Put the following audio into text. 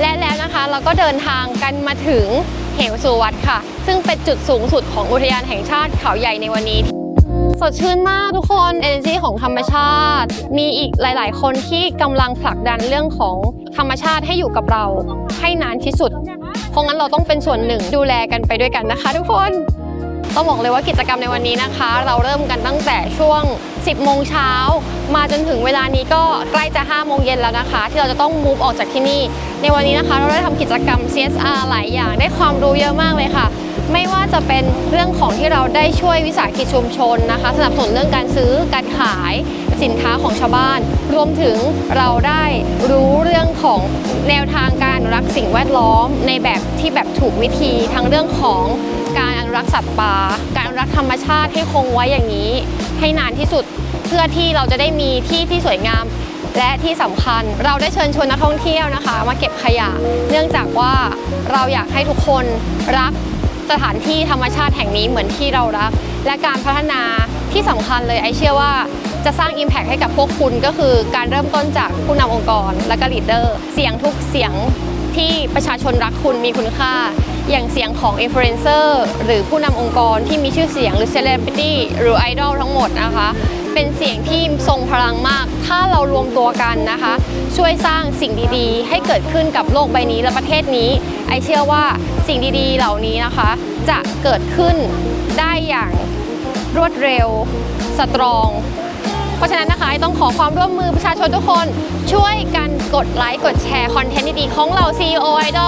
และแล้วนะคะเราก็เดินทางกันมาถึงเหวสุวัตค่ะ ซึ่งเป็นจุดสูงสุดของอุทยานแห่งชาติเขาใหญ่ในวันนี้สดชื่นมากทุกคน energy ของธรรมชาติ มีอีกหลาย ๆ คนที่กำลังผลักดันเรื่องของธรรมชาติให้อยู่กับเราให้นานที่สุด เพราะงั้นเราต้องเป็นส่วนหนึ่งดูแลกันไปด้วยกันนะคะทุกคน ต้องบอกเลยว่ากิจกรรมในวันนี้นะคะ เราเริ่มกันตั้งแต่ช่วง 10 โมงเช้า มาจนถึงเวลานี้ก็ใกล้จะ 5 โมงเย็นแล้วนะคะ ที่เราจะต้อง move ออกจากที่นี่ ในวันนี้นะคะ เราได้ทำกิจกรรม CSR หลายอย่างได้ความรู้เยอะมากเลยค่ะ ไม่ว่าจะเป็นเรื่องของที่เราได้ช่วยวิสาหกิจชุมชนนะคะ สนับสนุนเรื่องการซื้อการขาย สินค้าของชาวบ้าน รวมถึงเราได้รู้เรื่องของแนวทางการอนุรักษ์สิ่งแวดล้อม ในแบบที่แบบถูกวิธีทั้งเรื่องของการอนุรักษ์สัตว์ป่าการอนุรักษ์ธรรมชาติให้คงไว้อย่างนี้ ให้นานที่สุดเพื่อที่เราจะได้มีที่ที่สวยงามและที่สำคัญเราได้เชิญชวนนักท่องเที่ยวนะคะ มาเก็บขยะ เนื่องจากว่าเราอยากให้ทุกคนรักสถานที่ธรรมชาติแห่งนี้เหมือนที่เรารัก และการพัฒนาที่สำคัญเลยไอเชื่อว่า จะสร้าง Impact ให้กับพวกคุณก็คือการเริ่มต้นจากผู้นำองค์กรและก็ลีดเดอร์เสียงทุกเสียงที่ประชาชนรักคุณมีคุณค่า อย่างเสียงของอินฟลูเอนเซอร์หรือผู้นำองค์กรที่มีชื่อเสียงหรือเซเลบริตี้หรือไอดอลทั้งหมดนะคะ เป็นเสียงที่ทรงพลังมาก ถ้าเรารวมตัวกันนะคะ ช่วยสร้างสิ่งดีๆ ให้เกิดขึ้นกับโลกใบนี้และประเทศนี้ ไอเชื่อว่าสิ่งดีๆ เหล่านี้นะคะ จะเกิดขึ้นได้อย่างรวดเร็ว สตรอง เพราะฉะนั้นนะคะต้องขอความร่วมมือประชาชนทุกคนช่วยกันกดไลค์กดแชร์คอนเทนต์ดีๆของเรา CEO Idol ด้วยนะคะ